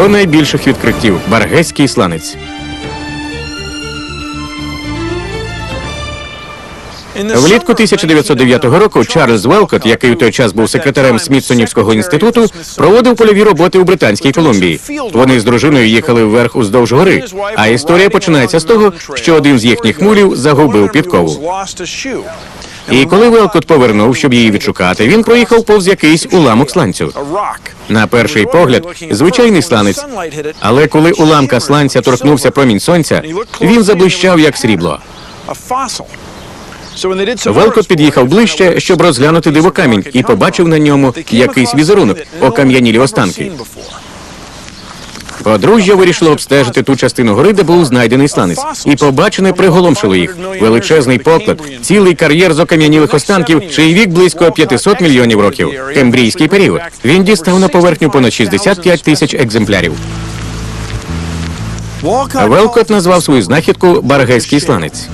до найбільших відкриттів Баргеський сланець. Влітку 1909 року Чарльз Велкот, який у той час був секретарем Смітсонівського інституту, проводив польові роботи у Британській Колумбії. Вони з дружиною їхали вверх уздовж гори. А історія починається з того, що один з їхніх мулів загубив підкову. І коли Велкот повернув, щоб її відшукати, він проїхав повз якийсь уламок сланцю. На перший погляд, звичайний сланець. Але коли уламка сланця торкнувся промінь сонця, він заблищав як срібло. Велкот під'їхав ближче, щоб розглянути дивокамінь, і побачив на ньому якийсь візерунок, окам'янілі останки. Подружжя вирішило обстежити ту частину гори, де був знайдений сланець, і побачене приголомшило їх. Величезний поклад, цілий кар'єр з окам'янілих останків, чий вік близько 500 мільйонів років. Кембрійський період. Він дістав на поверхню понад 65 тисяч екземплярів. Велкот назвав свою знахідку Баргейський сланець.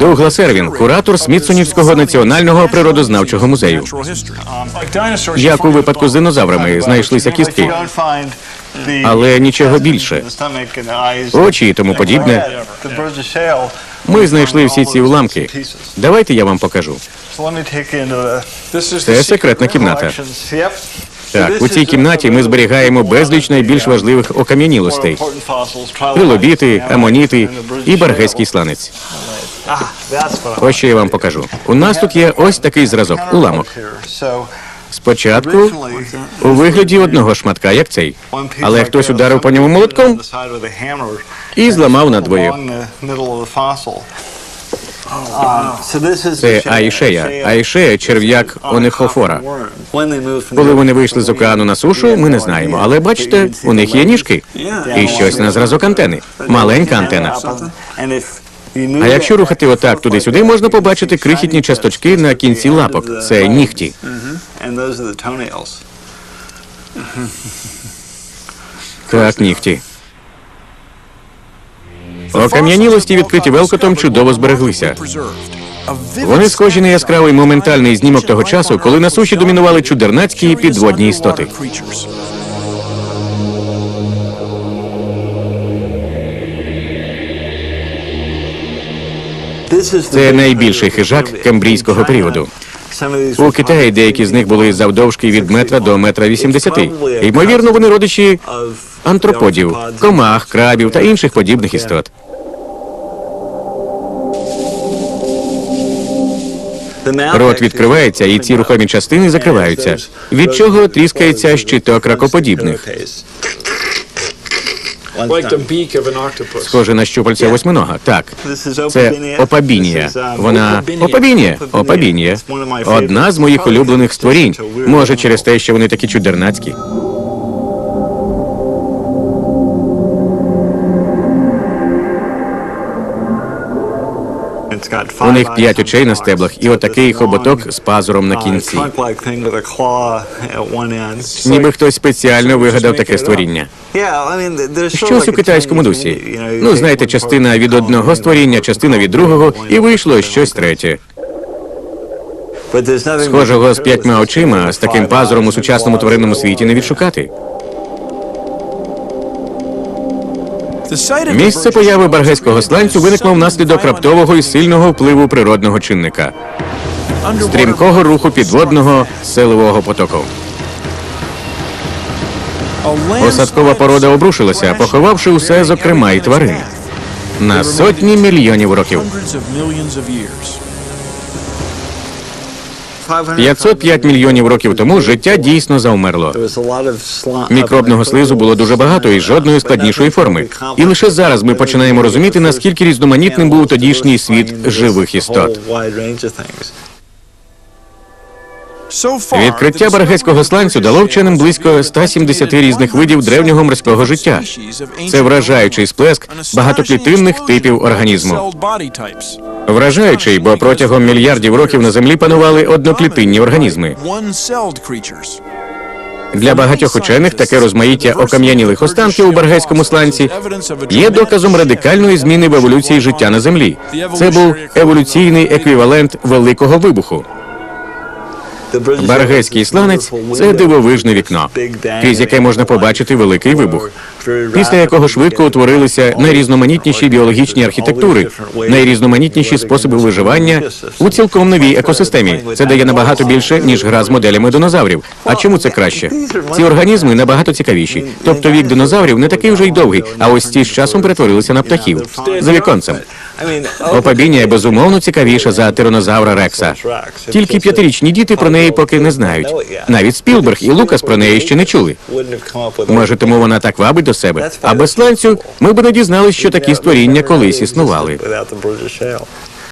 Дуглас Ервін, куратор Смітсонівського національного природознавчого музею. Як у випадку з динозаврами знайшлися кістки, але нічого більше. Очі і тому подібне. Ми знайшли всі ці уламки. Давайте я вам покажу. Це секретна кімната. Так, у цій кімнаті ми зберігаємо безліч найбільш важливих окам'янілостей: трилобіти, амоніти і баргейський сланець. Ось що я вам покажу. У нас тут є ось такий зразок, уламок. Спочатку у вигляді одного шматка, як цей. Але хтось ударив по ньому молотком і зламав надвоє. Це аїшея. Аїшея – черв'як онехофора. Коли вони вийшли з океану на сушу, ми не знаємо. Але бачите, у них є ніжки і щось на зразок антени. Маленька антена. А якщо рухати отак туди-сюди, можна побачити крихітні часточки на кінці лапок. Це нігті. Так, нігті. Окам'янілості, відкриті велкотом, чудово збереглися. Вони схожі на яскравий моментальний знімок того часу, коли на суші домінували чудернацькі підводні істоти. Це найбільший хижак кембрійського періоду. У Китаї деякі з них були завдовжки від метра до метра вісімдесяти. Ймовірно, вони родичі антроподів, комах, крабів та інших подібних істот. Рот відкривається, і ці рухомі частини закриваються, від чого тріскається щиток ракоподібних, схоже на щупальця восьминога. Так, це опабінія. Вона опабінія, опабінія. Одна з моїх улюблених створінь. Може, через те, що вони такі чудернацькі. У них п'ять очей на стеблах і отакий хоботок з пазуром на кінці. Ніби хтось спеціально вигадав таке створіння. Щось у китайському дусі. Ну, знаєте, частина від одного створіння, частина від другого, і вийшло щось третє. Схожого з п'ятьма очима, з таким пазуром у сучасному тваринному світі не відшукати. Місце появи баргейського сланцю виникло внаслідок раптового і сильного впливу природного чинника стрімкого руху підводного силового потоку. Осадкова порода обрушилася, поховавши усе, зокрема і тварин. На сотні мільйонів років. 505 мільйонів років тому життя дійсно завмерло. Мікробного слизу було дуже багато і жодної складнішої форми. І лише зараз ми починаємо розуміти, наскільки різноманітним був тодішній світ живих істот. Відкриття Баргецького сланцю дало вченим близько 170 різних видів древнього морського життя. Це вражаючий сплеск багатоклітинних типів організму. Вражаючий, бо протягом мільярдів років на землі панували одноклітинні організми. Для багатьох учених таке розмаїття окам'янілих останків у Баргейському сланці є доказом радикальної зміни в еволюції життя на землі. Це був еволюційний еквівалент великого вибуху. Баргейський сланець це дивовижне вікно, крізь яке можна побачити великий вибух, після якого швидко утворилися найрізноманітніші біологічні архітектури, найрізноманітніші способи виживання у цілком новій екосистемі. Це дає набагато більше ніж гра з моделями динозаврів. А чому це краще? Ці організми набагато цікавіші. Тобто вік динозаврів не такий вже й довгий, а ось ті з часом перетворилися на птахів за віконцем. Опабінія безумовно цікавіша за тиранозавра Рекса. Тільки п'ятирічні діти про неї поки не знають. Навіть Спілберг і Лукас про неї ще не чули. Може, тому вона так вабить до себе. А без сланцю ми б не дізналися, що такі створіння колись існували.